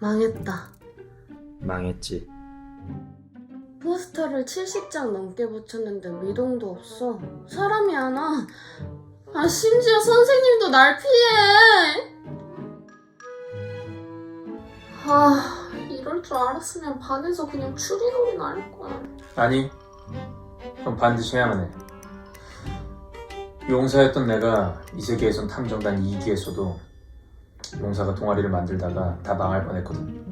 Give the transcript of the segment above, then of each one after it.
망했다. 망했지. 포스터를 70장 넘게 붙였는데 미동도 없어. 사람이 안 와. 아, 심지어 선생님도 날 피해! 아, 이럴 줄 알았으면 반에서 그냥 추리놀이나 할 거야. 아니, 그럼 반드시 해야만 해. 용사였던 내가 이 세계에선 탐정단 2기에서도 용사가 동아리를 만들다가 다 망할 뻔했거든.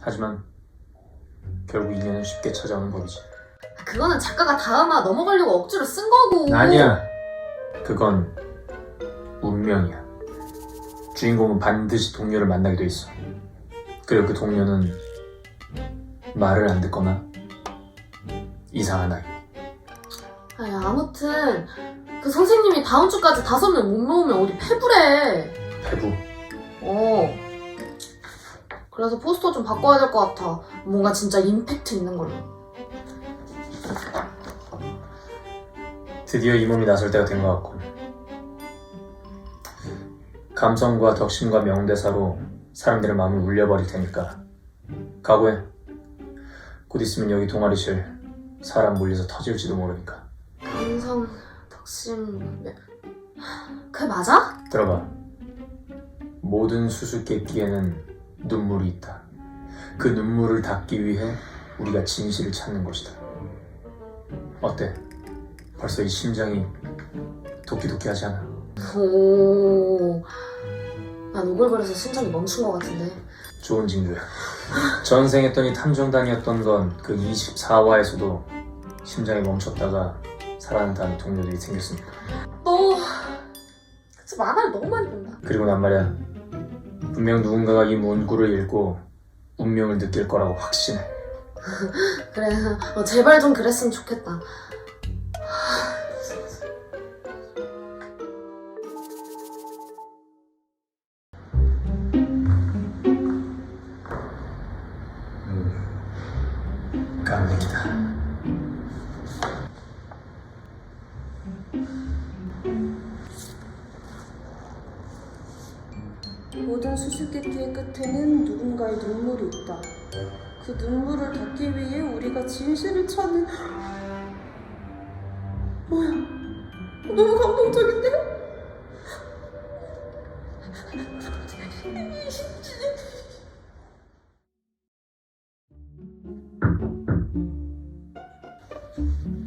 하지만 결국 인연은 쉽게 찾아오는 법이지. 그거는 작가가 다음화 넘어가려고 억지로 쓴 거고. 아니야. 그건 운명이야. 주인공은 반드시 동료를 만나게 돼 있어. 그리고 그 동료는 말을 안 듣거나 이상한 아이. 아니, 아무튼 그 선생님이 다음 주까지 다섯 명 못 모으면 어디 패부래. 배부. 어. 그래서 포스터 좀 바꿔야 될 것 같아. 뭔가 진짜 임팩트 있는 걸로. 드디어 이 몸이 나설 때가 된 것 같군. 감성과 덕심과 명대사로 사람들의 마음을 울려버릴 테니까 각오해. 곧 있으면 여기 동아리실 사람 몰려서 터질지도 모르니까. 감성, 덕심, 명- 그게 맞아? 들어봐. 모든 수수께끼에는 눈물이 있다. 그 눈물을 닦기 위해 우리가 진실을 찾는 것이다. 어때? 벌써 이 심장이 도끼도끼하지 않아? 오. 난 오글거려서 심장이 멈춘 것 같은데. 좋은 징조야. 전생했더니 탐정단이었던 건 그 24화에서도 심장이 멈췄다가 살아난다는 동료들이 생겼으니까. 너, 진짜 만화를 너무 많이 본다. 그리고 난 말이야. 분명 누군가가 이 문구를 읽고 운명을 느낄 거라고 확신해. 그래, 어, 제발 좀 그랬으면 좋겠다. 깜짝이다. 모든 수수께끼의 끝에는 누군가의 눈물이 있다. 그 눈물을 닦기 위해 우리가 진실을 찾는 뭐야? 너무 감동적인데?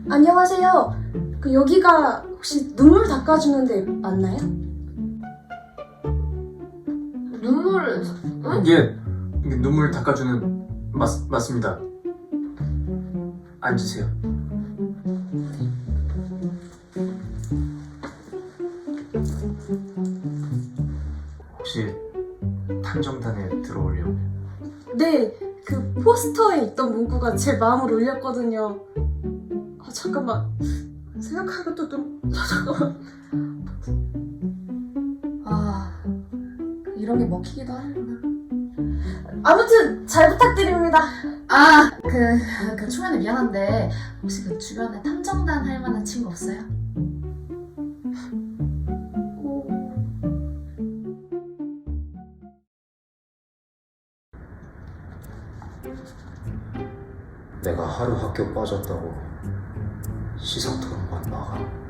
안녕하세요. 그 여기가 혹시 눈물 닦아주는 데 맞나요? 눈물을, 응? 이게, 이게 눈물 닦아주는 맞, 맞습니다. 앉으세요. 혹시 탐정단에 들어오려고? 네, 그 포스터에 있던 문구가 제 마음을 울렸거든요. 아, 잠깐만. 생각하니까 또 좀, 아, 잠깐만. 이런 게 먹히기도 하는구나. 아무튼, 잘 부탁드립니다. 아, 그, 그 초면에 미안한데 혹시 그 주변에 탐정단 할 만한 친구 없어요? 내가 하루 학교 빠졌다고 시사 토론만 나가.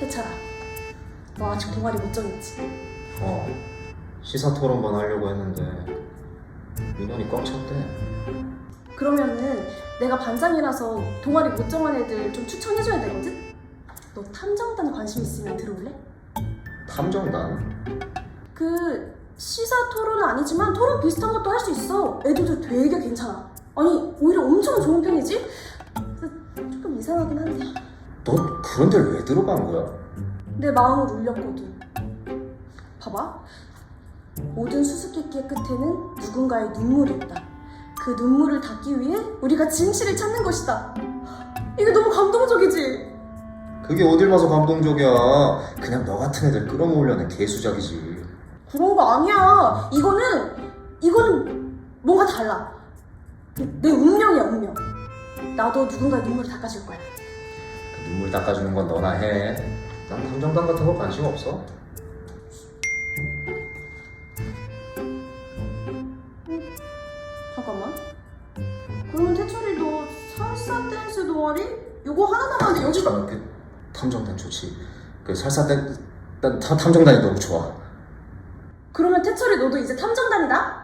해철아, 너 아직 동아리 못 정했지? 어, 시사 토론만 하려고 했는데 민원이 꽉 찼대. 그러면은 내가 반장이라서 동아리 못 정한 애들 좀 추천해줘야 되거든? 너 탐정단 관심 있으면 들어올래? 탐정단? 그 시사 토론은 아니지만 토론 비슷한 것도 할 수 있어. 애들도 되게 괜찮아. 아니 오히려 엄청 좋은 편이지. 그래서 조금 이상하긴 한데 너 그런 데를 왜 들어간 거야? 내 마음을 울렸거든. 봐봐. 모든 수수께끼의 끝에는 누군가의 눈물이 있다. 그 눈물을 닦기 위해 우리가 진실을 찾는 것이다. 이게 너무 감동적이지? 그게 어딜 봐서 감동적이야. 그냥 너 같은 애들 끌어모으려는 개수작이지. 그런 거 아니야. 이거는 이거는 뭔가 달라. 내 운명이야 운명. 나도 누군가의 눈물을 닦아줄 거야. 그 눈물 닦아주는 건 너나 해. 난 탐정단 같은 거 관심 없어. 잠깐만. 그러면 태철이 너 살사 댄스 동아리? 요거 하나 남았는데 여기 잠깐만, 그 탐정단 좋지. 그 때, 난 탐- 탐정단이 너무 좋아. 그러면 태철이 너도 이제 탐정단이다?